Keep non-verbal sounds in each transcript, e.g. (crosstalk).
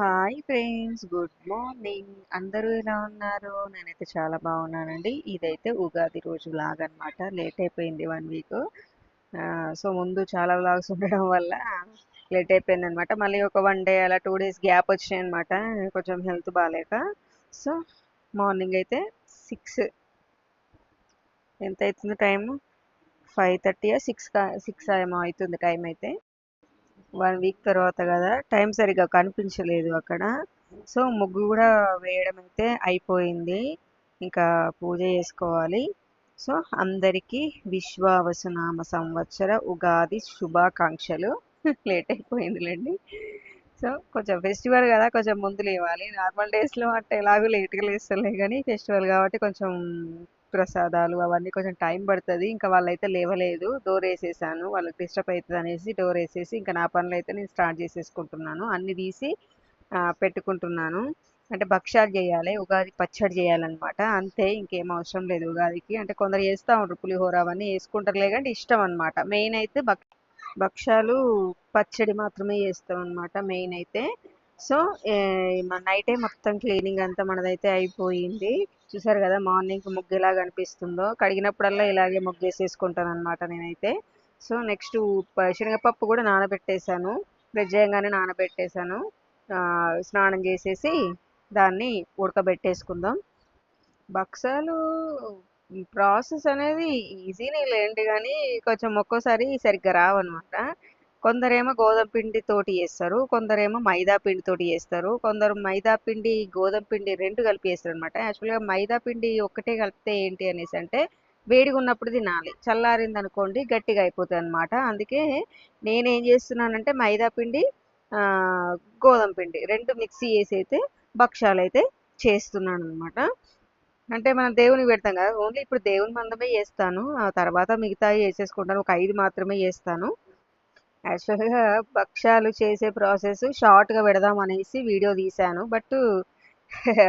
Hi friends good morning. అందరూ ఎలా ఉన్నారు? నేనైతే చాలా బాగున్నానండి. ఇదైతే ఉగాది రోజు లాగ్ అనమాట లేట్ అయిపోయింది వన్ వీక్. సో ముందు చాలా వ్లాగ్స్ ఉండడం వల్ల లేట్ అయిపోయింది అనమాట మళ్ళీ ఒక వన్ డే అలా టూ డేస్ గ్యాప్ వచ్చినాయి అనమాట కొంచెం హెల్త్ బాగాలేక సో మార్నింగ్ అయితే సిక్స్. ఎంత అవుతుంది time five thirty six six ఏమో అవుతుంది టైం అయితే. వన్ వీక్ తర్వాత కదా టైం సరిగ్గా కనిపించలేదు అక్కడ. సో ముగ్గు కూడా వేయడం అయితే అయిపోయింది. ఇంకా పూజ చేసుకోవాలి. సో అందరికీ విశ్వావసునామ సంవత్సర ఉగాది శుభాకాంక్షలు. (laughs) లేట్ అయిపోయిందిలేండి. సో కొంచెం ఫెస్టివల్ కదా కొంచెం ముందు లేవాలి. నార్మల్ డేస్లో అంటే ఎలాగో లేట్గా లేస్తలే కానీ ఫెస్టివల్ కాబట్టి కొంచెం ప్రసాదాలు అవన్నీ కొంచెం టైం పడుతుంది. ఇంకా వాళ్ళైతే లేవలేదు. డోర్ వేసేసాను. వాళ్ళకి డిస్టర్బ్ అవుతుంది అనేసి డోర్ వేసేసి ఇంకా నా పనులు అయితే నేను స్టార్ట్ చేసేసుకుంటున్నాను. అన్ని తీసి పెట్టుకుంటున్నాను. అంటే భక్ష్యాలు చేయాలి ఉగాది పచ్చడి చేయాలన్నమాట. అంతే ఇంకేం అవసరం లేదు ఉగాదికి. అంటే కొందరు చేస్తూ ఉంటారు పులిహోర అవన్నీ వేసుకుంటారులే కానీ ఇష్టం అనమాట మెయిన్ అయితే భక్ భక్ష్యాలు పచ్చడి మాత్రమే చేస్తాం అనమాట మెయిన్ అయితే. సో నైటే మొత్తం క్లీనింగ్ అంతా మనదైతే అయిపోయింది. చూసారు కదా మార్నింగ్ ముగ్గు ఎలా కనిపిస్తుందో. కడిగినప్పుడల్లా ఇలాగే ముగ్గు వేసేసుకుంటాను అనమాట నేనైతే. సో నెక్స్ట్ శనగపప్పు కూడా నానబెట్టేశాను. ప్రజయంగానే చేయగానే నానబెట్టేశాను. స్నానం చేసేసి దాన్ని ఉడకబెట్టేసుకుందాం. బక్సాలు ప్రాసెస్ అనేది ఈజీనే లేండి కానీ కొంచెం ఒక్కోసారి సరిగ్గా రావన్నమాట. కొందరేమో గోధుమ పిండి తోటి చేస్తారు కొందరేమో మైదా పిండి తోటి చేస్తారు కొందరు మైదా పిండి గోధుమ పిండి రెండు కలిపి చేస్తారు అనమాట యాక్చువల్గా మైదా పిండి ఒక్కటే కలిపితే ఏంటి అనేసి అంటే వేడిగా ఉన్నప్పుడు తినాలి. చల్లారింది అనుకోండి గట్టిగా అయిపోతుంది అనమాట అందుకే నేనేం చేస్తున్నానంటే మైదా పిండి గోధుమ పిండి రెండు మిక్సీ చేసి అయితే భక్ష్యాలు అయితే చేస్తున్నాను అనమాట అంటే మనం దేవునికి పెడతాం కదా ఓన్లీ ఇప్పుడు దేవుని మందమే చేస్తాను ఆ తర్వాత మిగతావి చేసేసుకుంటాను ఒక ఐదు మాత్రమే చేస్తాను. యాక్చువల్గా భక్షాలు చేసే ప్రాసెస్ షార్ట్గా పెడదాం అనేసి వీడియో తీశాను. బట్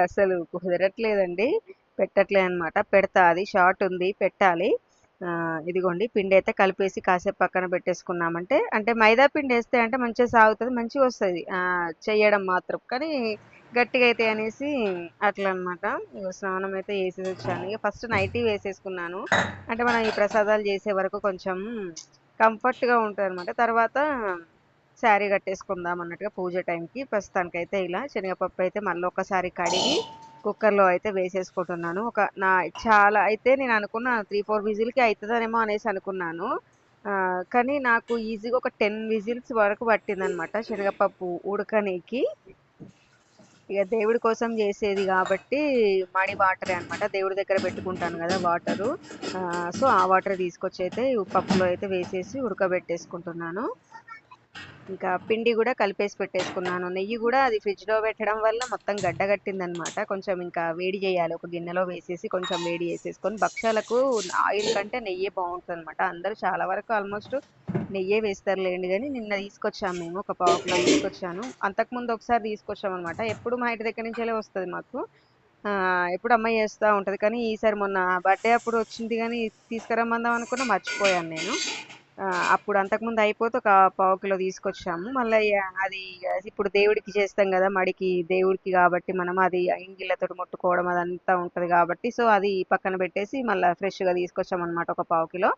అసలు కుదరట్లేదండి. పెట్టట్లేదు అనమాట పెడతా అది. షార్ట్ ఉంది. పెట్టాలి. ఇదిగోండి. పిండి అయితే కలిపేసి కాసేపు పక్కన పెట్టేసుకున్నామంటే అంటే మైదా పిండి వేస్తే అంటే మంచిగా సాగుతుంది మంచిగా వస్తుంది. చేయడం మాత్రం. కానీ గట్టిగా అయితే అనేసి అట్లా అనమాట స్నానం అయితే వేసేసి వచ్చాను. ఇక ఫస్ట్ నైటీ వేసేసుకున్నాను. అంటే మనం ఈ ప్రసాదాలు చేసే వరకు కొంచెం కంఫర్ట్గా ఉంటుంది అనమాట తర్వాత శారీ కట్టేసుకుందాం అన్నట్టుగా పూజ టైంకి ప్రస్తుతానికైతే ఇలా శనగపప్పు అయితే మళ్ళీ ఒకసారి కడిగి కుక్కర్లో అయితే వేసేసుకుంటున్నాను. ఒక నా చాలా అయితే నేను అనుకున్న త్రీ ఫోర్ విజిల్కి అవుతుందనేమో అనేసి అనుకున్నాను. కానీ నాకు ఈజీగా ఒక టెన్ విజిల్స్ వరకు పట్టిందనమాట శనగపప్పు ఉడకనీకి. ఇక దేవుడి కోసం చేసేది కాబట్టి మడి వాటరే అనమాట దేవుడి దగ్గర పెట్టుకుంటాను కదా వాటరు. సో ఆ వాటర్ తీసుకొచ్చి అయితే పప్పులో అయితే వేసేసి ఉడకబెట్టేసుకుంటున్నాను. ఇంకా పిండి కూడా కలిపేసి పెట్టేసుకున్నాను. నెయ్యి కూడా అది ఫ్రిడ్జ్లో పెట్టడం వల్ల మొత్తం గడ్డ కట్టిందనమాట కొంచెం ఇంకా వేడి చేయాలి. ఒక గిన్నెలో వేసేసి కొంచెం వేడి చేసేసుకొని భక్షాలకు ఆయిల్ కంటే నెయ్యి బాగుంటుంది అనమాట అందరూ చాలా వరకు ఆల్మోస్ట్ నెయ్యే వేస్తారులేండి కానీ నిన్న తీసుకొచ్చాము మేము. ఒక పావు కిలో తీసుకొచ్చాను. అంతకుముందు ఒకసారి తీసుకొచ్చాం అనమాట ఎప్పుడు మా ఇంటి దగ్గర నుంచే వస్తుంది మాకు. ఎప్పుడు అమ్మాయి చేస్తూ ఉంటుంది. కానీ ఈసారి మొన్న బర్త్డే అప్పుడు వచ్చింది కానీ తీసుకురమ్మందాం అనుకున్నా మర్చిపోయాను నేను. అప్పుడు అంతకుముందు అయిపోతే ఒక పావు కిలో తీసుకొచ్చాము. మళ్ళీ అది ఇప్పుడు దేవుడికి చేస్తాం కదా మడికి దేవుడికి కాబట్టి మనం అది ఇంగిళ్ళతో ముట్టుకోవడం అదంతా ఉంటుంది కాబట్టి సో అది పక్కన పెట్టేసి మళ్ళీ ఫ్రెష్గా తీసుకొచ్చాం అనమాట ఒక పావు కిలో.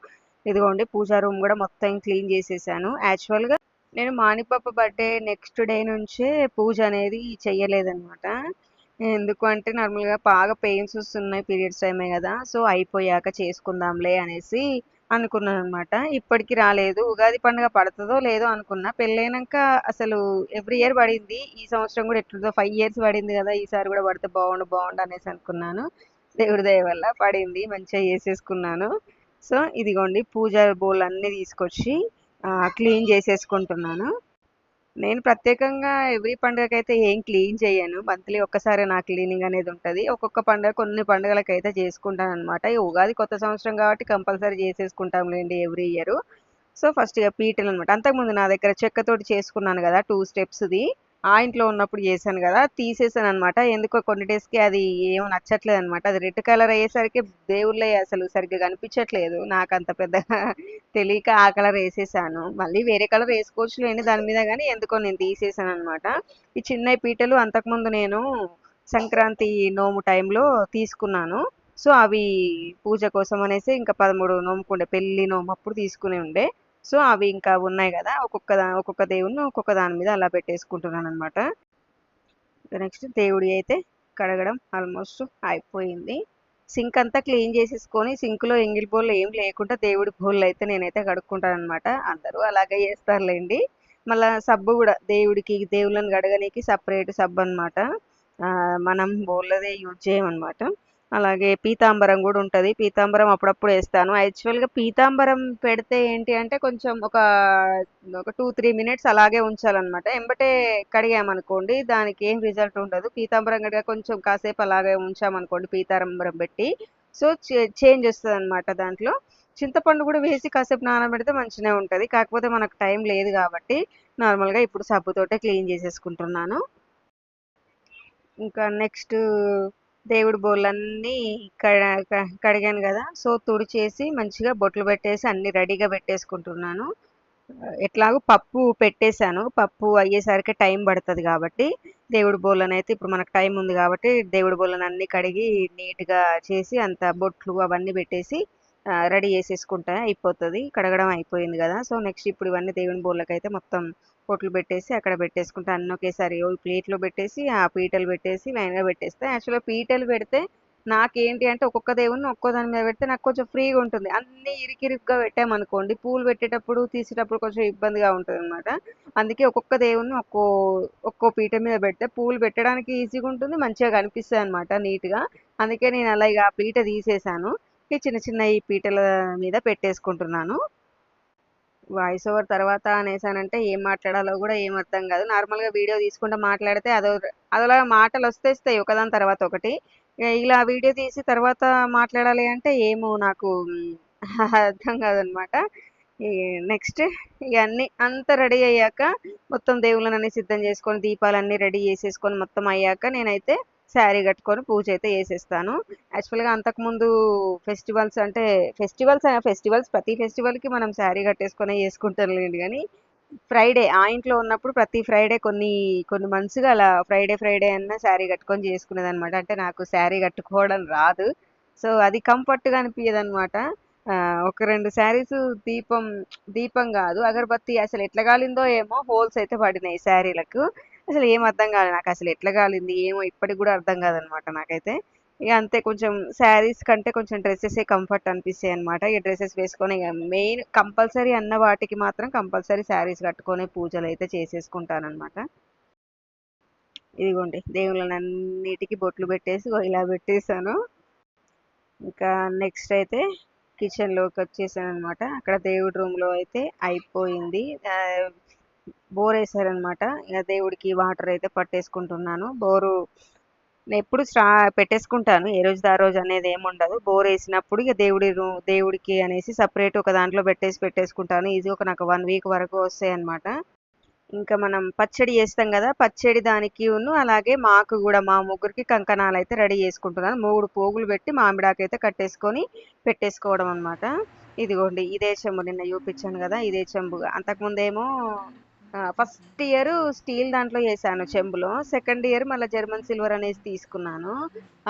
ఇదిగోండి పూజా రూమ్ కూడా మొత్తం క్లీన్ చేసేసాను. యాక్చువల్గా నేను మానిపప్ప బర్త్డే నెక్స్ట్ డే నుంచే పూజ అనేది చెయ్యలేదనమాట ఎందుకు అంటే నార్మల్గా బాగా పెయిన్స్ వస్తున్నాయి పీరియడ్స్ టైమే కదా సో అయిపోయాక చేసుకుందాంలే అనేసి అనుకున్నాను అనమాట ఇప్పటికి రాలేదు. ఉగాది పండుగ పడుతుందో లేదో అనుకున్నా. పెళ్ళైనాక అసలు ఎవ్రీ ఇయర్ పడింది. ఈ సంవత్సరం కూడా ఎట్లుందో ఫైవ్ ఇయర్స్ పడింది కదా ఈసారి కూడా పడితే బాగుండు బాగుండు అనేసి అనుకున్నాను. దేవుడి దయ వల్ల పడింది. మంచిగా చేసేసుకున్నాను. సో ఇదిగోండి పూజ బోల్ అన్నీ తీసుకొచ్చి క్లీన్ చేసేసుకుంటున్నాను. నేను ప్రత్యేకంగా ఎవ్రీ పండుగకైతే ఏం క్లీన్ చేయను. మంత్లీ ఒక్కసారి నా క్లీనింగ్ అనేది ఉంటుంది. ఒక్కొక్క పండుగ కొన్ని పండుగలకైతే చేసుకుంటాను అనమాట ఈ ఉగాది కొత్త సంవత్సరం కాబట్టి కంపల్సరీ చేసేసుకుంటాం లేండి ఎవ్రీ ఇయర్. సో ఫస్ట్ ఇక పీటలు అనమాట అంతకుముందు నా దగ్గర చెక్కతోటి చేసుకున్నాను కదా టూ స్టెప్స్ది. ఆ ఇంట్లో ఉన్నప్పుడు చేశాను కదా తీసేసాను అనమాట ఎందుకో కొన్ని డేస్కి అది ఏమో నచ్చట్లేదు అనమాట అది రెడ్ కలర్ అయ్యేసరికి దేవుళ్ళే అసలు సరిగ్గా కనిపించట్లేదు. నాకు అంత పెద్దగా (laughs) తెలియక ఆ కలర్ వేసేసాను. మళ్ళీ వేరే కలర్ వేసుకోవచ్చు లేని దాని మీద కానీ ఎందుకో నేను తీసేసాను అనమాట ఈ చిన్న పీటలు అంతకుముందు నేను సంక్రాంతి నోము టైంలో తీసుకున్నాను. సో అవి పూజ కోసం అనేసి ఇంకా పదమూడు నోముకుండే పెళ్ళి నోము అప్పుడు తీసుకుని ఉండే. సో అవి ఇంకా ఉన్నాయి కదా ఒక్కొక్క దా ఒక్కొక్క దేవుడిని ఒక్కొక్క దాని మీద అలా పెట్టేసుకుంటున్నాను అనమాట నెక్స్ట్ దేవుడి అయితే కడగడం ఆల్మోస్ట్ అయిపోయింది. సింక్ అంతా క్లీన్ చేసేసుకొని సింక్లో ఎంగిల్ బోళ్ళు ఏం లేకుండా దేవుడి బోళ్ళు అయితే నేనైతే కడుక్కుంటాను అనమాట అందరూ అలాగే చేస్తారులేండి. మళ్ళీ సబ్బు కూడా దేవుడికి దేవుళ్ళని కడగనీకి సపరేట్ సబ్బు అనమాట మనం బోళ్ళదే యూజ్ చేయమన్నమాట. అలాగే పీతాంబరం కూడా ఉంటుంది. పీతాంబరం అప్పుడప్పుడు వేస్తాను. యాక్చువల్గా పీతాంబరం పెడితే ఏంటి అంటే కొంచెం ఒక ఒక టూ త్రీ మినిట్స్ అలాగే ఉంచాలన్నమాట. ఎంబటే కడిగామనుకోండి దానికి ఏం రిజల్ట్ ఉండదు. పీతాంబరం కడిగా కొంచెం కాసేపు అలాగే ఉంచామనుకోండి పీతాంబరం పెట్టి. సో చేంజ్ వస్తుంది అనమాట దాంట్లో. చింతపండు కూడా వేసి కాసేపు నానబెడితే మంచిగానే ఉంటుంది. కాకపోతే మనకు టైం లేదు కాబట్టి నార్మల్గా ఇప్పుడు సబ్బుతోటే క్లీన్ చేసేసుకుంటున్నాను. ఇంకా నెక్స్ట్ దేవుడి బోళ్ళన్నీ కడిగాను కదా. సో తుడిచేసి మంచిగా బొట్లు పెట్టేసి అన్ని రెడీగా పెట్టేసుకుంటున్నాను. ఎట్లాగో పప్పు పెట్టేశాను. పప్పు అయ్యేసరికి టైం పడుతుంది కాబట్టి దేవుడి బోళ్ళని అయితే ఇప్పుడు మనకు టైం ఉంది కాబట్టి దేవుడి బోళ్ళని అన్ని కడిగి నీట్గా చేసి అంత బొట్లు అవన్నీ పెట్టేసి రెడీ చేసేసుకుంటా అయిపోతుంది. కడగడం అయిపోయింది కదా. సో నెక్స్ట్ ఇప్పుడు ఇవన్నీ దేవుని బోళ్ళకైతే మొత్తం పొట్లు పెట్టేసి అక్కడ పెట్టేసుకుంటా. అన్నీ ఒకేసారి ప్లేట్లో పెట్టేసి ఆ పీటలు పెట్టేసి లైన్గా పెట్టేస్తే. యాక్చువల్గా పీటలు పెడితే నాకేంటి అంటే ఒక్కొక్క దేవుని ఒక్కో దాని మీద పెడితే నాకు కొంచెం ఫ్రీగా ఉంటుంది. అన్ని ఇరికిరిగ్గా పెట్టామనుకోండి పూలు పెట్టేటప్పుడు తీసేటప్పుడు కొంచెం ఇబ్బందిగా ఉంటుంది అనమాట అందుకే ఒక్కొక్క దేవుడిని ఒక్కో ఒక్కో పీట మీద పెడితే పూలు పెట్టడానికి ఈజీగా ఉంటుంది మంచిగా కనిపిస్తుంది అనమాట నీట్గా. అందుకే నేను అలా ఇక ఆ పీట తీసేసాను. ఈ చిన్న చిన్న ఈ పీటల మీద పెట్టేసుకుంటున్నాను. వాయిస్ ఓవర్ తర్వాత అనేసానంటే ఏం మాట్లాడాలో కూడా ఏం అర్థం కాదు. నార్మల్గా వీడియో తీసుకుంటూ మాట్లాడితే అదో అదలా మాటలు వస్తేస్తాయి ఒకదాని తర్వాత ఒకటి. ఇలా వీడియో తీసి తర్వాత మాట్లాడాలి అంటే ఏమో నాకు (laughs) అర్థం కాదనమాట. నెక్స్ట్ ఇవన్నీ అంతా రెడీ అయ్యాక మొత్తం దేవుళ్ళని సిద్ధం చేసుకొని దీపాలన్నీ రెడీ చేసేసుకొని మొత్తం అయ్యాక నేనైతే శారీ కట్టుకొని పూజ అయితే వేసేస్తాను యాక్చువల్గా అంతకుముందు ఫెస్టివల్స్ అంటే ఫెస్టివల్స్ ఫెస్టివల్స్ ప్రతి ఫెస్టివల్కి మనం శారీ కట్టేసుకొని చేసుకుంటారులేండి కానీ ఫ్రైడే ఆ ఇంట్లో ఉన్నప్పుడు ప్రతి ఫ్రైడే కొన్ని కొన్ని మంత్స్గా అలా ఫ్రైడే ఫ్రైడే అన్న శారీ కట్టుకొని చేసుకునేది అనమాట అంటే నాకు శారీ కట్టుకోవడం రాదు. సో అది కంఫర్ట్గా అనిపించదు అనమాట ఒక రెండు శారీస్ దీపం దీపం కాదు. అగరబత్తి అసలు ఎట్లా కాలిందో ఏమో హోల్స్ అయితే పడినాయి శారీలకు. అసలు ఏం అర్థం కాలేదు నాకు అసలు ఎట్లా కాలింది? ఏమో ఇప్పటికి కూడా అర్థం కాదనమాట నాకైతే. ఇక అంతే కొంచెం శారీస్ కంటే కొంచెం డ్రెస్సెసే కంఫర్ట్ అనిపిస్తాయి అనమాట ఈ డ్రెస్సెస్ వేసుకొని ఇక మెయిన్ కంపల్సరీ అన్న వాటికి మాత్రం కంపల్సరీ శారీస్ కట్టుకొని పూజలు అయితే చేసేసుకుంటానమాట ఇదిగోండి దేవుళ్ళని అన్నిటికీ బొట్లు పెట్టేసి ఇలా పెట్టేశాను. ఇంకా నెక్స్ట్ అయితే కిచెన్లోకి వచ్చేసాను అనమాట అక్కడ దేవుడి రూమ్లో అయితే అయిపోయింది. బోర్ వేసారనమాట ఇక దేవుడికి వాటర్ అయితే పట్టేసుకుంటున్నాను. బోరు నేను ఎప్పుడు స్టా పెట్టేసుకుంటాను. ఏ రోజు ఆ రోజు అనేది ఏముండదు ఉండదు. బోర్ వేసినప్పుడు ఇక దేవుడి దేవుడికి అనేసి సపరేట్ ఒక దాంట్లో పెట్టేసి పెట్టేసుకుంటాను. ఇది ఒక నాకు వన్ వీక్ వరకు వస్తాయి అనమాట ఇంకా మనం పచ్చడి చేస్తాం కదా పచ్చడి దానికి అలాగే మాకు కూడా మా ముగ్గురికి కంకణాలు అయితే రెడీ చేసుకుంటున్నాను. మూడు పోగులు పెట్టి మామిడాకు అయితే కట్టేసుకొని పెట్టేసుకోవడం అనమాట ఇదిగోండి ఇదే చెంబు నిన్న చూపించాను కదా ఇదే చెంబు. అంతకుముందేమో ఫస్ట్ ఇయర్ స్టీల్ దాంట్లో వేసాను చెంబులో. సెకండ్ ఇయర్ మళ్ళీ జర్మన్ సిల్వర్ అనేసి తీసుకున్నాను.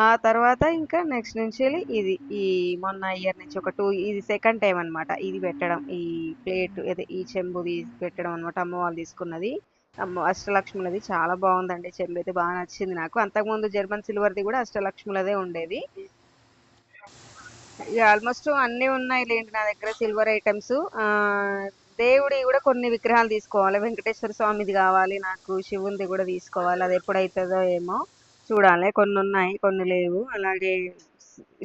ఆ తర్వాత ఇంకా నెక్స్ట్ నుంచి ఇది ఈ మొన్న ఇయర్ నుంచి ఒక టూ ఇది సెకండ్ టైం అనమాట ఇది పెట్టడం ఈ ప్లేట్ అదే ఈ చెంబు పెట్టడం అనమాట అమ్మ వాళ్ళు తీసుకున్నది. అమ్మ అష్టలక్ష్ములది చాలా బాగుందండి చెంబు అయితే బాగా నచ్చింది నాకు. అంతకుముందు జర్మన్ సిల్వర్ది కూడా అష్టలక్ష్ములదే ఉండేది. ఇక ఆల్మోస్ట్ అన్నీ ఉన్నాయి లేండి నా దగ్గర సిల్వర్ ఐటమ్స్. దేవుడి కూడా కొన్ని విగ్రహాలు తీసుకోవాలి. వెంకటేశ్వర స్వామిది కావాలి నాకు శివునిది కూడా తీసుకోవాలి. అది ఎప్పుడైతుందో ఏమో చూడాలి. కొన్ని ఉన్నాయి కొన్ని లేవు. అలాగే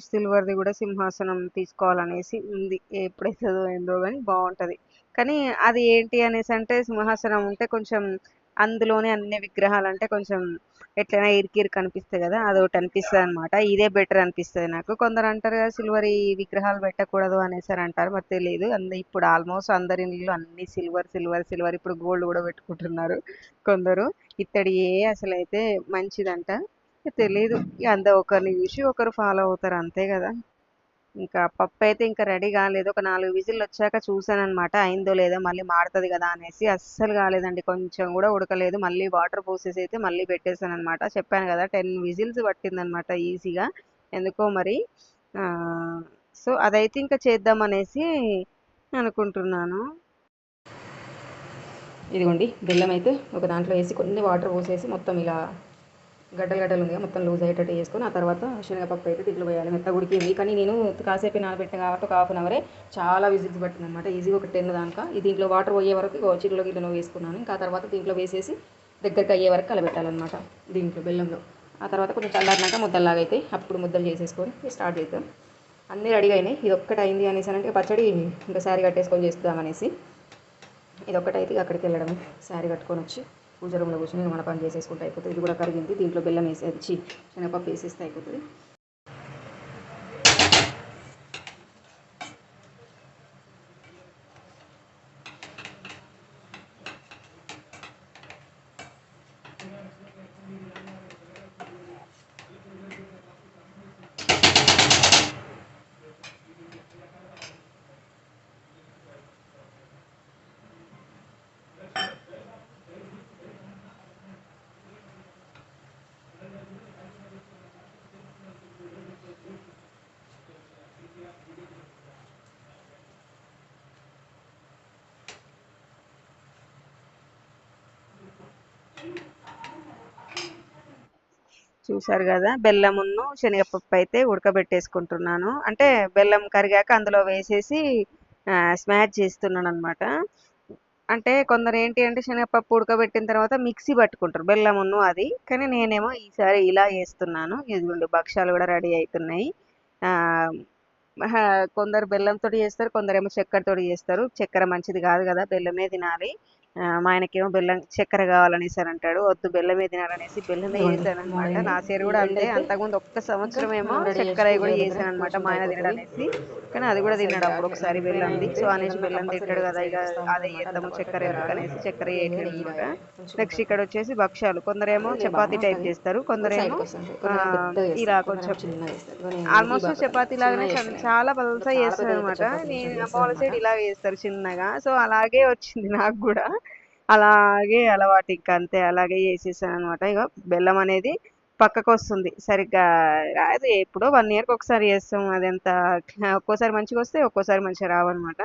సిల్వర్ది కూడా సింహాసనం తీసుకోవాలనేసి ఉంది. ఎప్పుడైతుందో ఏందో కానీ బాగుంటుంది. కానీ అది ఏంటి అనేసి అంటే సింహాసనం ఉంటే కొంచెం అందులోనే అన్ని విగ్రహాలు అంటే కొంచెం ఎట్లైనా ఇరికి ఇరికి అనిపిస్తుంది కదా అదొకటి అనిపిస్తుంది అనమాట ఇదే బెటర్ అనిపిస్తుంది నాకు. కొందరు అంటారు కదా సిల్వర్ ఈ విగ్రహాలు పెట్టకూడదు అనేసి అంటారు. మరి తెలియదు అంద ఇప్పుడు ఆల్మోస్ట్ అందరి ఇల్లు అన్ని సిల్వర్ సిల్వర్ సిల్వర్. ఇప్పుడు గోల్డ్ కూడా పెట్టుకుంటున్నారు కొందరు. ఇత్తడి ఏ అసలు అయితే మంచిదంట. తెలియదు ఇక అంద ఒకరిని చూసి ఒకరు ఫాలో అవుతారు అంతే కదా. ఇంకా పప్పు అయితే ఇంకా రెడీ కాలేదు. ఒక నాలుగు విజిల్లు వచ్చాక చూసాను అనమాట అయిందో లేదో మళ్ళీ మాడుతుంది కదా అనేసి అస్సలు కాలేదండి. కొంచెం కూడా ఉడకలేదు. మళ్ళీ వాటర్ పోసేసి అయితే మళ్ళీ పెట్టేశాను అనమాట చెప్పాను కదా టెన్ విజిల్స్ పట్టిందనమాట ఈజీగా. ఎందుకో మరి సో అదైతే ఇంకా చేద్దాం అనేసి అనుకుంటున్నాను. ఇదిగోండి బెల్లం అయితే ఒక దాంట్లో వేసి కొన్ని వాటర్ పోసేసి మొత్తం ఇలా గడ్డలు గడ్డలు ఉంది మొత్తం లూజ్ అయ్యేటట్టు చేసుకొని ఆ తర్వాత శనగపప్పు అయితే దీంట్లో పోయాలి. మెత్త ఉడికింది కానీ నేను కాసేపు నానబెట్టిన కాబట్టి ఒక హాఫ్ అన్ అవరే చాలా విజిల్స్ పట్టింది అనమాట ఈజీగా ఒక టెన్ దాకా దీంట్లో వాటర్ పోయే వరకు ఇగో చిల్లులో వేసుకున్నాను. ఇంకా ఆ తర్వాత దీంట్లో వేసేసి దగ్గరికి అయ్యే వరకు కలబెట్టాలన్నమాట దీంట్లో బెల్లంలో. ఆ తర్వాత కొంచెం చల్లారినాక ముద్దల్లాగా అయితే అప్పుడు ముద్దలు చేసేసుకొని స్టార్ట్ చేద్దాం. అన్నీ రెడీ అయినాయి. ఇది ఒక్కటి అయింది అనేసి అంటే పచ్చడి ఇంకా శారీ కట్టేసుకొని చేద్దామనేసి ఇది ఒక్కటైతే ఇక అక్కడికి వెళ్ళడం శారీ కట్టుకొని వచ్చి. పూజ రూమ్లో కూర్చొని మన పని చేసేసుకుంటే అయిపోతుంది. ఇది కూడా కరిగింది. దీంట్లో బెల్లం వేసేది. శనగపప్పు వేసేస్తే అయిపోతుంది. చూసారు కదా బెల్లమును శనగపప్పు అయితే ఉడకబెట్టేసుకుంటున్నాను. అంటే బెల్లం కరిగాక అందులో వేసేసి స్మాష్ చేస్తున్నాను అనమాట అంటే కొందరు ఏంటి అంటే శనగపప్పు ఉడకబెట్టిన తర్వాత మిక్సీ పట్టుకుంటారు బెల్లమును అది. కానీ నేనేమో ఈసారి ఇలా చేస్తున్నాను ఇదిగోండి భక్షాలు కూడా రెడీ అవుతున్నాయి కొందరు బెల్లంతో చేస్తారు కొందరేమో చక్కెరతో చేస్తారు. చక్కెర మంచిది కాదు కదా బెల్లమే తినాలి. మా ఆయనకేమో బెల్లం చక్కెర కావాలనేసి అని అంటాడు వద్దు బెల్లమే తినాలనేసి బెల్లమే చేశాను అనమాట నా సైడ్ కూడా అంతే అంతకుముందు ఒక్క సంవత్సరం ఏమో చక్కెర కూడా చేశాను అనమాట మా ఆయన తినడనేసి కానీ అది కూడా తిన్నాడు అప్పుడు ఒకసారి బెల్లంది సో అనేసి బెల్లం తింటాడు కదా ఇక అదే చేద్దాము చక్కెర అనేసి చక్కెర అనమాట. నెక్స్ట్ ఇక్కడ వచ్చేసి భక్ష్యాలు కొందరేమో చపాతీ టైప్ చేస్తారు కొందరేమో ఇలా కొంచెం ఆల్మోస్ట్ చపాతీ లాగానే చాలా పలసగా చేస్తారు అనమాట. నేను అమ్మ వాళ్ళ సైడ్ ఇలా చేస్తారు చిన్నగా. సో అలాగే వచ్చింది నాకు కూడా. అలాగే అలవాటు ఇంకా అంతే అలాగే చేసేసాను అనమాట ఇక బెల్లం అనేది పక్కకు వస్తుంది సరిగ్గా రాదు ఎప్పుడో వన్ ఇయర్కి ఒకసారి చేస్తాం. అదంతా ఒక్కోసారి మంచిగా వస్తే ఒక్కోసారి మంచిగా రావన్నమాట.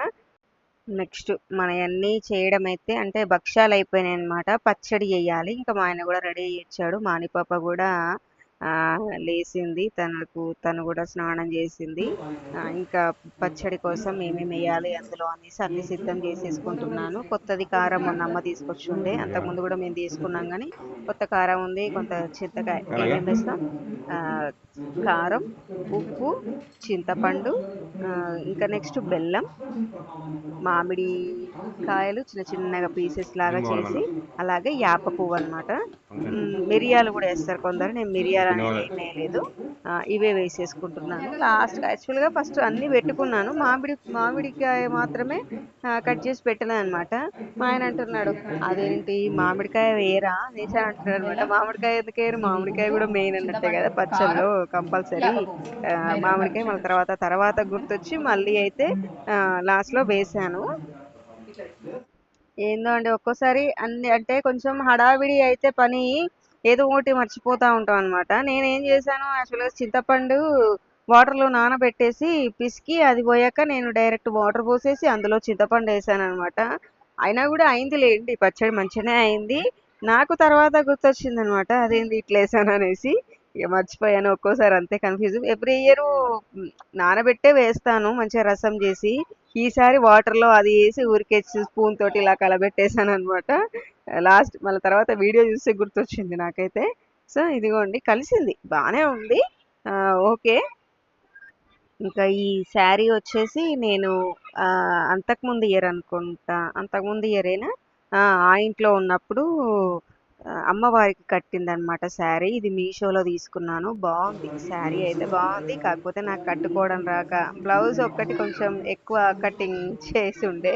నెక్స్ట్ మనయన్నీ చేయడం అయితే అంటే భక్ష్యాలు అయిపోయినాయి అనమాట పచ్చడి చేయాలి. ఇంకా మా ఆయన కూడా రెడీ చేయించాడు మాని పాప కూడా లేచింది తనకు తను కూడా స్నానం చేసింది. ఇంకా పచ్చడి కోసం ఏమేమి వేయాలి అందులో అనేసి అన్ని సిద్ధం చేసేసుకుంటున్నాను. కొత్తది కారం మొన్న అమ్మ తీసుకొచ్చి ఉండే అంతకుముందు కూడా మేము తీసుకున్నాం కానీ కొత్త కారం ఉంది. కొంత చింతకాయ ఏమేమి వేస్తాం కారం ఉప్పు చింతపండు ఇంకా నెక్స్ట్ బెల్లం మామిడి కాయలు చిన్న చిన్నగా పీసెస్ లాగా చేసి అలాగే యాప పువ్వు అనమాట మిరియాలు కూడా వేస్తారు కొందరు. నేను మిరియాలు అనేది ఏం వేయలేదు. ఇవే వేసేసుకుంటున్నాను. లాస్ట్ యాక్చువల్గా ఫస్ట్ అన్ని పెట్టుకున్నాను. మామిడి మామిడికాయ మాత్రమే కట్ చేసి పెట్టినా అనమాట మా ఆయన అంటున్నాడు అదేంటి మామిడికాయ వేరా అనేసి అంటున్నాడు అనమాట. మామిడికాయ ఎందుకు మామిడికాయ కూడా మెయిన్ అన్నట్టే కదా పచ్చళ్ళు కంపల్సరీ. మామిడికాయ మళ్ళీ తర్వాత తర్వాత గుర్తొచ్చి మళ్ళీ అయితే లాస్ట్లో వేసాను. ఏందో అండి ఒక్కోసారి అన్ని అంటే కొంచెం హడావిడి అయితే పని ఏదో ఒకటి మర్చిపోతా ఉంటాం అనమాట నేనేం చేశాను యాక్చువల్గా చింతపండు వాటర్లో నానబెట్టేసి పిసికి అది పోయాక నేను డైరెక్ట్ వాటర్ పోసేసి అందులో చింతపండు వేసాను అనమాట అయినా కూడా అయింది లేండి పచ్చడి మంచిగానే అయింది. నాకు తర్వాత గుర్తొచ్చింది అనమాట అదేంది ఇట్లా వేసాను అనేసి. మర్చిపోయాను ఒక్కోసారి అంతే కన్ఫ్యూజ్ ఎవ్రీ ఇయర్ నానబెట్టే వేస్తాను మంచిగా రసం చేసి ఈసారి వాటర్లో అది వేసి ఊరికే స్పూన్ తోటి ఇలా కలబెట్టేశాను అనమాట లాస్ట్ మళ్ళీ తర్వాత వీడియో చూస్తే గుర్తొచ్చింది నాకైతే. సో ఇదిగోండి కలిసింది బాగానే ఉంది. ఓకే. ఇంకా ఈ శారీ వచ్చేసి నేను అంతకుముందు ఇయర్ అనుకుంటా అంతకుముందు ఇయరేనా ఆ ఆ ఇంట్లో ఉన్నప్పుడు అమ్మవారికి కట్టిందనమాట శారీ. ఇది మీషోలో తీసుకున్నాను. బాగుంది. శారీ అయితే బాగుంది. కాకపోతే నాకు కట్టుకోవడం రాక బ్లౌజ్ ఒక్కటి కొంచెం ఎక్కువ కటింగ్ చేసి ఉండే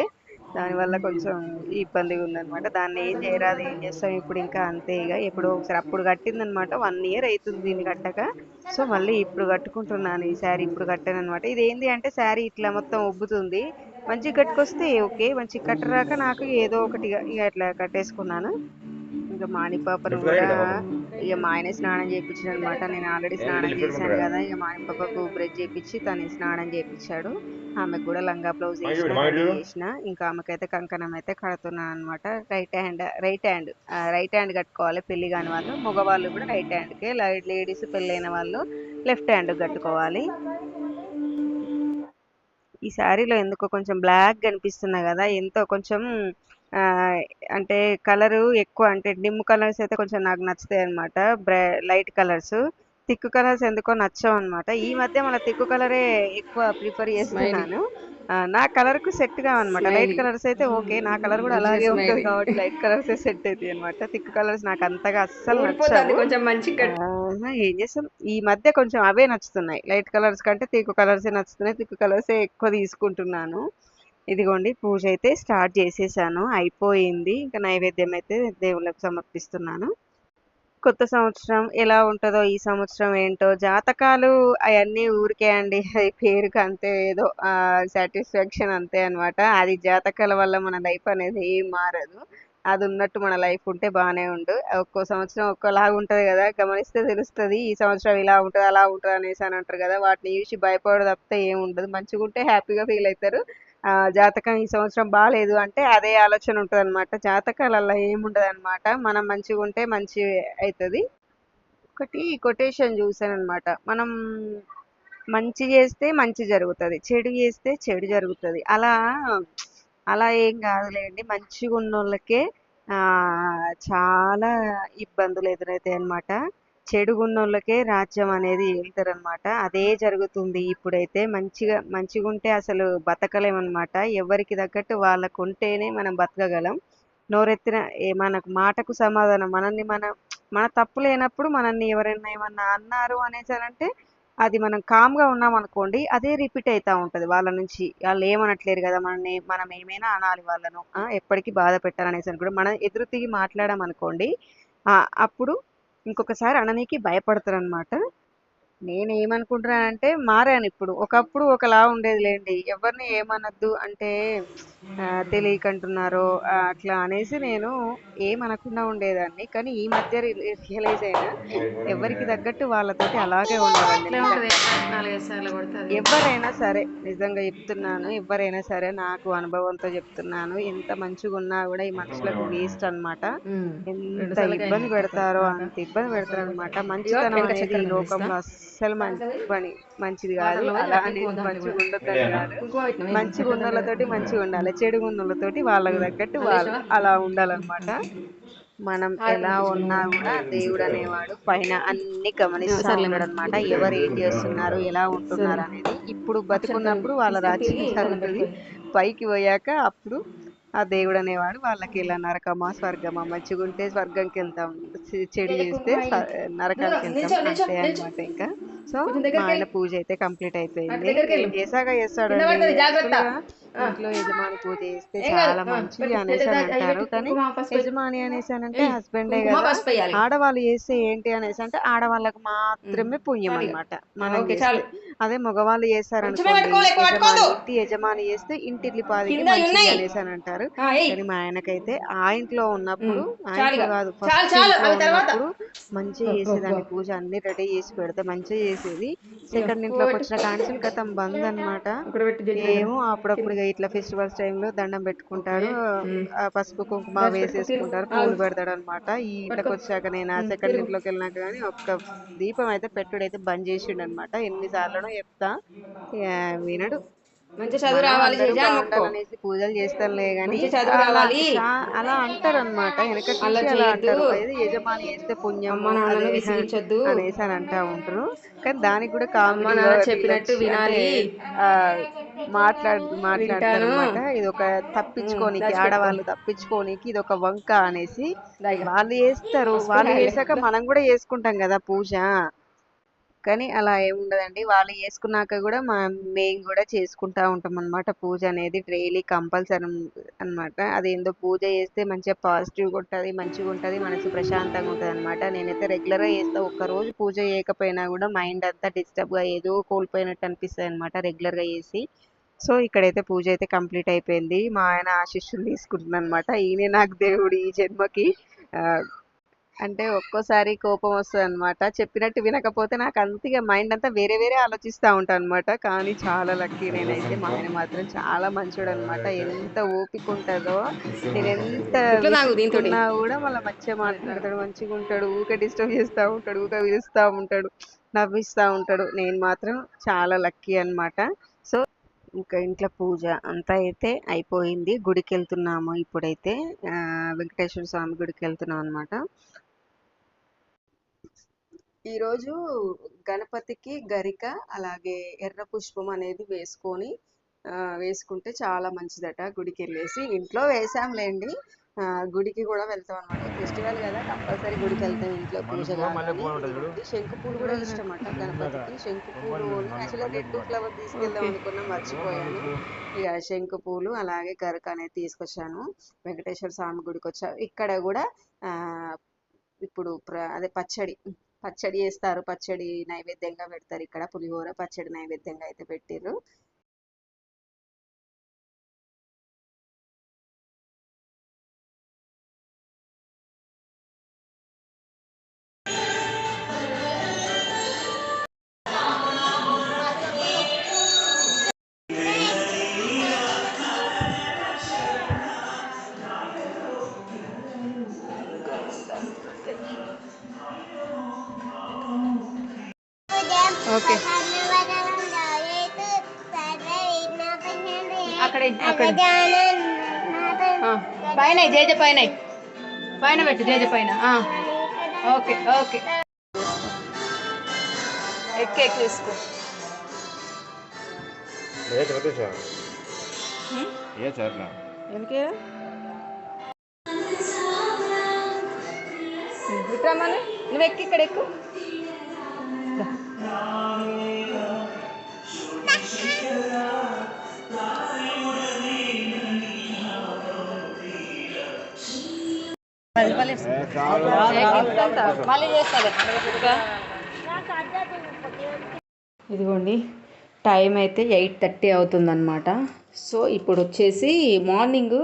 దానివల్ల కొంచెం ఇబ్బందిగా ఉందన్నమాట దాన్ని ఏం చేయరాదు ఏం చేస్తాం? ఇప్పుడు ఇంకా అంతే ఇక ఎప్పుడో ఒకసారి అప్పుడు కట్టిందనమాట వన్ ఇయర్ అవుతుంది దీన్ని కట్టక. సో మళ్ళీ ఇప్పుడు కట్టుకుంటున్నాను ఈ శారీ ఇప్పుడు కట్టాను అనమాట ఇది ఏంటి అంటే శారీ ఇట్లా మొత్తం ఉబ్బుతుంది. మంచిగా కట్టుకొస్తే ఓకే. మంచిగా కట్టరాక నాకు ఏదో ఒకటి ఇక ఇక ఇట్లా కట్టేసుకున్నాను. ఇంకా మాణిపాపను కూడా ఇక మా ఆయన స్నానం చేయించాడు అనమాట నేను ఆల్రెడీ స్నానం చేశాను కదా. ఇక మాణిపాపకు బ్రష్ చేయించి తను స్నానం చేయించాడు. ఆమెకు కూడా లంగా బ్లౌజ్ చేసిన. ఇంకా ఆమెకైతే కంకణం అయితే కడుతున్నాను అనమాట right hand right hand right hand కట్టుకోవాలి పెళ్ళి కాని వాళ్ళు. మగవాళ్ళు కూడా రైట్ హ్యాండ్కే లేడీస్ పెళ్ళైన వాళ్ళు లెఫ్ట్ హ్యాండ్ కట్టుకోవాలి. ఈ శారీలో ఎందుకో కొంచెం బ్లాక్ కనిపిస్తున్నా కదా. ఎంతో కొంచెం అంటే కలరు ఎక్కువ అంటే డిమ్ కలర్స్ అయితే కొంచెం నాకు నచ్చుతాయి అనమాట లైట్ కలర్స్. థిక్ కలర్స్ ఎందుకో నచ్చవు అనమాట ఈ మధ్య మన థిక్ కలరే ఎక్కువ ప్రిఫర్ చేస్తున్నాను. నా కలర్కు సెట్ కావన్నమాట. లైట్. కలర్స్ అయితే ఓకే. నా కలర్ కూడా అలాగే ఉంటుంది. కాబట్టి లైట్ కలర్స్ సెట్ అవుతాయి అనమాట థిక్ కలర్స్ నాకు అంతగా అస్సలు కొంచెం మంచిగా ఏం చేస్తాం? ఈ మధ్య కొంచెం అవే నచ్చుతున్నాయి. లైట్ కలర్స్ కంటే తిక్కు కలర్సే నచ్చుతున్నాయి. తిక్కు కలర్సే ఎక్కువ తీసుకుంటున్నాను. ఇదిగోండి పూజ అయితే స్టార్ట్ చేసేసాను. అయిపోయింది. ఇంకా నైవేద్యం అయితే దేవుళ్ళకు సమర్పిస్తున్నాను. కొత్త సంవత్సరం ఎలా ఉంటుందో ఈ సంవత్సరం ఏంటో జాతకాలు అవన్నీ ఊరికే అండి. (laughs) అది పేరుకి అంతే ఏదో సాటిస్ఫాక్షన్ అంతే అన్నమాట. అది జాతకాల వల్ల మన లైఫ్ అనేది ఏం మారదు. అది ఉన్నట్టు మన లైఫ్ ఉంటే బాగానే ఉండు. ఒక్కో సంవత్సరం ఒక్కోలాగా ఉంటుంది కదా. గమనిస్తే తెలుస్తుంది ఈ సంవత్సరం ఇలా ఉంటుంది అలా ఉంటుంది అనేసి అని అంటారు కదా. వాటిని చూసి భయపడదు తప్పితే ఏం ఉండదు. మంచిగా ఉంటే హ్యాపీగా ఫీల్ అవుతారు. జాతకం ఈ సంవత్సరం బాగాలేదు అంటే అదే ఆలోచన ఉంటుంది అనమాట జాతకాలల్లో ఏముండదు అనమాట మనం మంచిగా ఉంటే మంచి అవుతుంది ఒకటి కొటేషన్ చూసాను అనమాట మనం మంచి చేస్తే మంచి జరుగుతుంది. చెడు చేస్తే చెడు జరుగుతుంది. అలా అలా ఏం కాదులేండి. మంచిగా ఉన్న వాళ్ళకే చాలా ఇబ్బందులు ఎదురవుతాయి అన్నమాట చెడుగున్న వాళ్ళకే రాజ్యం అనేది వెళ్తారనమాట అదే జరుగుతుంది ఇప్పుడైతే. మంచిగా మంచిగా ఉంటే అసలు బతకలేమన్నమాట. ఎవరికి తగ్గట్టు వాళ్ళకు ఉంటేనే మనం బతకగలం. నోరెత్తిన మనకు మాటకు సమాధానం మనల్ని మన మన తప్పు లేనప్పుడు మనల్ని ఎవరైనా ఏమన్నా అన్నారు అనేసి అని అంటే అది మనం కామ్గా ఉన్నాం అనుకోండి అదే రిపీట్ అవుతా ఉంటుంది వాళ్ళ నుంచి. వాళ్ళు ఏమనట్లేరు కదా మనల్ని మనం ఏమైనా అనాలి వాళ్ళను. ఎప్పటికీ బాధ పెట్టాలనేసి అని కూడా మనం ఎదురు తిరిగి మాట్లాడాం అనుకోండి అప్పుడు ఇంకొకసారి అననీకి భయపడతారు అనమాట నేను ఏమనుకుంటున్నానంటే మారాను ఇప్పుడు. ఒకప్పుడు ఒకలా ఉండేది లేండి ఎవరిని ఏమనొద్దు అంటే తెలియకంటున్నారో అట్లా అనేసి నేను ఏమనకుండా ఉండేదాన్ని. కానీ ఈ మధ్య రియలైజ్ అయినా ఎవరికి తగ్గట్టు వాళ్ళతోటి అలాగే ఉండాలండి ఎవరైనా సరే నిజంగా చెప్తున్నాను ఎవరైనా సరే నాకు అనుభవంతో చెప్తున్నాను. ఎంత మంచిగా ఉన్నా కూడా ఈ మనుషులకు వేస్ట్. రెండు ఎంత ఇబ్బంది. పెడతారో అంత ఇబ్బంది పెడతారు అనమాట మంచితనం అనేది లోకంలో అస్సలు మంచి పని. మంచిది కాదు. అలా వేసి అనేది కుంకుమ మంచిగా కాదు ఉండాలి. ఉన్న వాళ్ళతోటి వాళ్ళకి తగ్గట్టు వాళ్ళు అలా ఉండాలన్నమాట. మనం ఎలా ఉన్నా కూడా దేవుడు అనేవాడు పైన అన్ని గమనిస్తూ సర్లే ఉంటాడు అనమాట ఎవరు ఏం చేస్తున్నారు ఎలా ఉంటున్నారు అనేది. ఇప్పుడు బతుకున్నప్పుడు వాళ్ళ రాజ్యం జరుగుతుంది పైకి పోయాక అప్పుడు ఆ దేవుడు అనేవాడు వాళ్ళకి ఇలా నరకమా స్వర్గమా? మంచిగా ఉంటే స్వర్గంకి వెళ్తాం చెడు చేస్తే నరకానికి వెళ్తాం అంతే అన్నమాట ఇంకా. సో ఆయన పూజ అయితే కంప్లీట్ అయిపోయింది. నేను చేసాక ఇంట్లో యజమాని పూజ చేస్తే. చాలా మంచిది అనేసి అని అంటారు కానీ. యజమాని అనేసి అని అంటే హస్బెండే కదా. ఆడవాళ్ళు చేస్తే ఏంటి అనేసి అంటే ఆడవాళ్ళకి మాత్రమే పుణ్యం చాలు. అన్నమాట మనం. అదే మగవాళ్ళు చేస్తారనుకోండి యజమాని చేస్తే మంచిది ఉన్నాయి. అనేసి అని అంటారు. కానీ మా ఆయనకైతే ఆ ఇంట్లో ఉన్నప్పుడు ఉమ్, ఆ చాలు ఇంట్లో ఇక. కాదు. ఉన్నప్పుడు మంచిగా చేసేదాన్ని పూజ అన్ని రెడీ చేసి పెడితే మంచిగా చేసేది సెకండ్ ఇంట్లోకి వచ్చిన కాన్సిల్ కథం బంద్ జడ్జి ఏమో అప్పుడప్పుడు ఇట్లా ఫెస్టివల్స్ టైంలో దండం పెట్టుకుంటాడు ఆ పసుపు కుంకుమ వేసేసుకుంటారు పూలు పెడతాడు అనమాట ఈ ఇంట్లోకి వచ్చాక నేను ఆ సెకండ్ ఇంట్లోకి వెళ్ళినాక కానీ ఒక్క దీపం అయితే పెట్టుడు అయితే బంద్ చేసిండు అనమాట ఎన్నిసార్లు చెప్తా వినడు. మంచి చదువు రావాలి పూజలు చేస్తారులే మంచి చదువు రావాలి. అలా అంటారు. అనమాట యజమాని చేస్తే పుణ్యం విసిగించొద్దు. అనేసి అని అంటా ఉంటారు. కానీ దానికి కూడా నాన్న చెప్పినట్టు వినాలి. మాట్లాడు. అనమాట ఇది ఒక తప్పించుకోనికి. ఆడవాళ్ళు తప్పించుకోనికి ఇది ఒక వంక అనేసి. వాళ్ళు చేస్తారు. వాళ్ళు చేశాక మనం కూడా చేసుకుంటాం కదా పూజ. కానీ అలా ఏముండదండి. వాళ్ళు చేసుకున్నాక కూడా మా మేము కూడా చేసుకుంటా ఉంటాం అన్నమాట పూజ అనేది డైలీ కంపల్సరీ అన్నమాట. అదేందో పూజ చేస్తే మంచిగా పాజిటివ్గా ఉంటుంది మంచిగా ఉంటుంది మనసు ప్రశాంతంగా ఉంటుంది అనమాట నేనైతే రెగ్యులర్గా చేస్తా. ఒక్క రోజు పూజ చేయకపోయినా కూడా మైండ్ అంతా డిస్టర్బ్గా ఏదో కోల్పోయినట్టు అనిపిస్తుంది అనమాట రెగ్యులర్గా చేసి. సో ఇక్కడైతే పూజ అయితే కంప్లీట్ అయిపోయింది. మా ఆయన ఆశీస్సులు తీసుకుంటున్నాను అనమాట ఈయనే నాకు దేవుడు ఈ జన్మకి. అంటే ఒక్కోసారి కోపం వస్తుంది అనమాట చెప్పినట్టు వినకపోతే నాకు అంతగా మైండ్ అంతా వేరే వేరే ఆలోచిస్తూ ఉంటాను అనమాట కానీ చాలా లక్కీ నేనైతే మా ఆయన మాత్రం చాలా మంచోడు అనమాట ఎంత ఓపిక ఉంటుందో నేను ఎంత ఇట్లా తాగు దీంతోటి. విసుక్కున్నా కూడా మళ్ళీ మంచిగా మాట్లాడతాడు మంచిగా ఉంటాడు ఊకే డిస్టర్బ్ చేస్తూ ఉంటాడు ఊకే పిలుస్తూ ఉంటాడు నవ్విస్తూ ఉంటాడు. నేను మాత్రం చాలా లక్కీ అన్నమాట. సో ఇంకా ఇంట్లో పూజ అంతా అయితే అయిపోయింది. గుడికి వెళ్తున్నాము ఇప్పుడైతే వెంకటేశ్వర స్వామి గుడికి వెళ్తున్నాం అనమాట ఈరోజు గణపతికి గరిక అలాగే ఎర్ర పుష్పం అనేది వేసుకొని వేసుకుంటే చాలా మంచిదట గుడికి వెళ్ళేసి. ఇంట్లో వేసాంలేండి గుడికి కూడా వెళ్తాం అనమాట ఫెస్టివల్ కదా కంపల్సరీ గుడికి వెళ్తాం ఇంట్లో పూజ. శంకు పూలు కూడా ఇష్టం అట గణపతికి. శంకు పూలు యాక్చువల్గా రెడ్ ఫ్లవర్ తీసుకెళ్దాం అనుకున్నా మర్చిపోయాను. ఇక శంకు పూలు అలాగే గరక అనేది తీసుకొచ్చాను. వెంకటేశ్వర స్వామి గుడికి వచ్చా ఇక్కడ కూడా ఇప్పుడు అదే పచ్చడి. పచ్చడి చేస్తారు. పచ్చడి నైవేద్యంగా పెడతారు ఇక్కడ పులిహోర. పచ్చడి నైవేద్యంగా అయితే పెట్టిర్రు. అక్కడ పైన జేజ పైన. పైన పెట్టు జేజ పైన. Okay okay. ఎక్కి ఎక్కి తీసుకో. ఎందుకే? నువ్వు ఎక్కి ఇక్కడ ఎక్కువ ఇదిగోండి టైం అయితే ఎయిట్ థర్టీ అవుతుందన్నమాట. సో ఇప్పుడు వచ్చేసి మార్నింగ్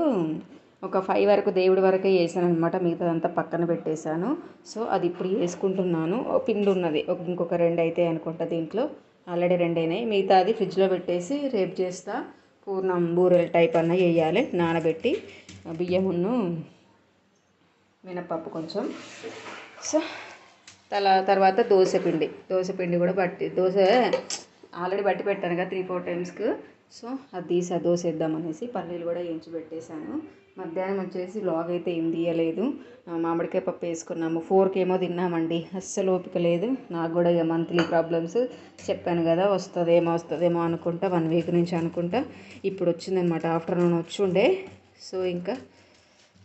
ఒక ఫైవ్ వరకు దేవుడి వరకే చేశాను అనమాట మిగతాదంతా పక్కన పెట్టేశాను. సో అది ఇప్పుడు వేసుకుంటున్నాను ఓ పిండి ఉన్నది. ఒక ఇంకొక రెండు అయితే అనుకుంటా దీంట్లో. ఆల్రెడీ రెండు అయినాయి. మిగతాది ఫ్రిడ్జ్లో పెట్టేసి రేపు చేస్తా. పూర్ణం బూరెల టైప్ అన్న వేయాలి నానబెట్టి బియ్యమును మినపప్పు కొంచెం. సో తల తర్వాత దోశ పిండి. దోశ పిండి కూడా బట్టి దోశ ఆల్రెడీ బట్టి పెట్టాను కదా త్రీ ఫోర్ టైమ్స్కి సో అది తీసి ఆ దోశ వేద్దామనేసి పల్లీలు కూడా వేయించి పెట్టేశాను. మధ్యాహ్నం వచ్చేసి లాగ్ అయితే ఏం తీయలేదు. మామిడికాయ పప్పు వేసుకున్నాము. ఫోర్కి ఏమో తిన్నామండి. అస్సలు ఓపిక లేదు. నాకు కూడా ఇక మంత్లీ ప్రాబ్లమ్స్ చెప్పాను కదా వస్తుందేమో వస్తుందేమో అనుకుంటా వన్ వీక్ నుంచి అనుకుంటా. ఇప్పుడు వచ్చిందనమాట ఆఫ్టర్నూన్ వచ్చి ఉండే సో ఇంకా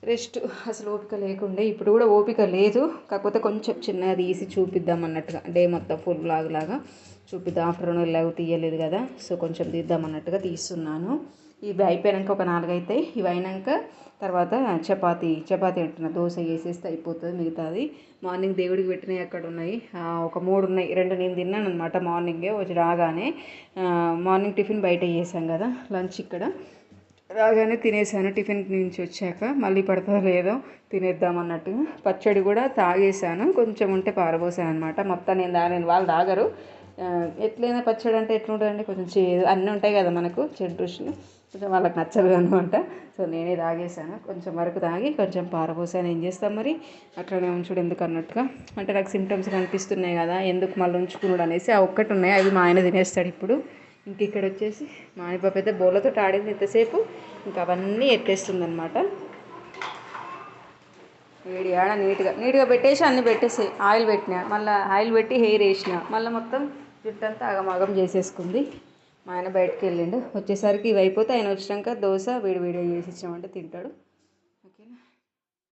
రెస్ట్ అసలు ఓపిక లేకుండే. ఇప్పుడు కూడా ఓపిక లేదు. కాకపోతే కొంచెం చిన్నగా తీసి చూపిద్దాం అన్నట్టుగా. డే మొత్తం ఫుల్ బ్లాగ్ లాగా చూపిద్దాం. ఆఫ్టర్నూన్ ఎలాగో తీయలేదు కదా. సో కొంచెం తీద్దాం అన్నట్టుగా తీస్తున్నాను. ఇవి అయిపోయాక ఒక నాలుగు అవుతాయి ఇవి అయినాక తర్వాత చపాతీ. చపాతీ అంటున్నా. దోశ వేసేస్తే అయిపోతుంది మిగతాది. మార్నింగ్ దేవుడికి పెట్టినవి అక్కడ ఉన్నాయి. ఒక మూడు ఉన్నాయి. రెండు నేను తిన్నాను అనమాట మార్నింగే. వచ్చి రాగానే. మార్నింగ్ టిఫిన్ బయట చేసాం కదా. లంచ్ ఇక్కడ. రాగానే తినేసాను. టిఫిన్ నుంచి వచ్చాక మళ్ళీ పడుతుందో లేదో తినేద్దాం అన్నట్టుగా పచ్చడి కూడా తాగేసాను. కొంచెం ఉంటే పారబోసాను అనమాట మొత్తం నేను తాగలేను వాళ్ళు తాగరు. ఎట్లయినా పచ్చడి అంటే ఎట్లుంటుందండి కొంచెం చేదు అన్నీ ఉంటాయి కదా మనకు చెడు రుచులు. కొంచెం వాళ్ళకి నచ్చదు అనమాట సో నేనే తాగేసాను. కొంచెం వరకు తాగి కొంచెం పారబోసాను. ఏం చేస్తాం మరి? అట్లనే ఉంచుడు ఎందుకు అన్నట్టుగా. అంటే నాకు సిమ్టమ్స్ కనిపిస్తున్నాయి కదా ఎందుకు మళ్ళీ ఉంచుకున్నాడు అనేసి ఆ ఒక్కటి ఉన్నాయి. అవి మా ఆయన తినేస్తాడు ఇప్పుడు. ఇంక ఇక్కడ వచ్చేసి మానిపాప అయితే బోలతో ఆడింది ఎంతసేపు ఇంకా అవన్నీ ఎట్టేస్తుంది అనమాట వేడి ఆడ నీట్గా నీట్గా పెట్టేసి అన్నీ పెట్టేసి ఆయిల్ పెట్టిన మళ్ళీ ఆయిల్ పెట్టి హెయిర్ వేసిన మళ్ళీ మొత్తం జుట్టు అంతా ఆగమాగం చేసేసుకుంది. మా ఆయన బయటకు వెళ్ళిండు. వచ్చేసరికి ఇవి అయిపోతే ఆయన వచ్చినాక దోశ వేడి వేడిగా చేసి ఇచ్చినామంటే తింటాడు.